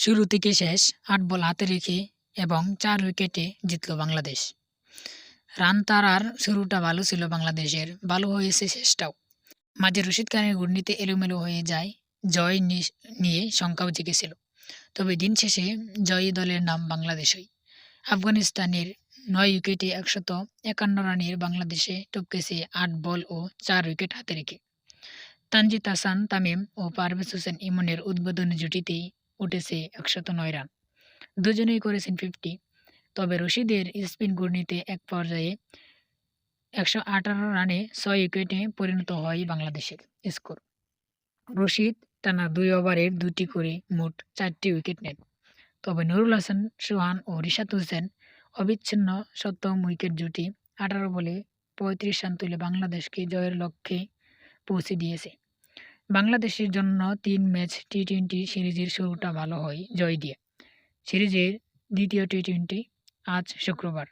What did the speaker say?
শুরু থেকে শেষ আট বল হাতে রেখে এবং চার উইকেটে জিতল বাংলাদেশ। রান তাড়ার শুরুটা ভালো ছিল বাংলাদেশের, ভালো হয়েছে শেষটাও। মাঝে রশিদ খানের ঘূর্ণিতে এলোমেলো হয়ে যায়, জয় নিয়ে শঙ্কাও জেগেছিল। তবে দিন শেষে জয়ী দলের নাম বাংলাদেশই। আফগানিস্তানের নয় উইকেটে একশত একান্ন রানের বাংলাদেশে টপকেছে আট বল ও চার উইকেট হাতে রেখে। তানজিদ হাসান, তামিম ও পারভেজ হোসেন ইমনের উদ্বোধনী জুটিতেই উঠেছে একশত নয় রান। দুজনেই করেছেন ফিফটি তবে রশিদের স্পিন ঘূর্ণিতে এক পর্যায়ে একশো আঠারো রানে ছয় উইকেটে পরিণত হয় বাংলাদেশের স্কোর। রশিদ টানা দুই ওভারের দুটি করে মোট চারটি উইকেট নেন। তবে নুরুল হাসান, সোহান ও রিশাদ হোসেন অবিচ্ছিন্ন সপ্তম উইকেট জুটি আঠারো বলে পঁয়ত্রিশ রান তুলে বাংলাদেশকে জয়ের লক্ষ্যে পৌঁছে দিয়েছে। বাংলাদেশের জন্য তিন ম্যাচ টি টোয়েন্টি সিরিজের শুরুটা ভালো হয়, জয় দিয়ে। সিরিজের দ্বিতীয় টি টোয়েন্টি আজ শুক্রবার।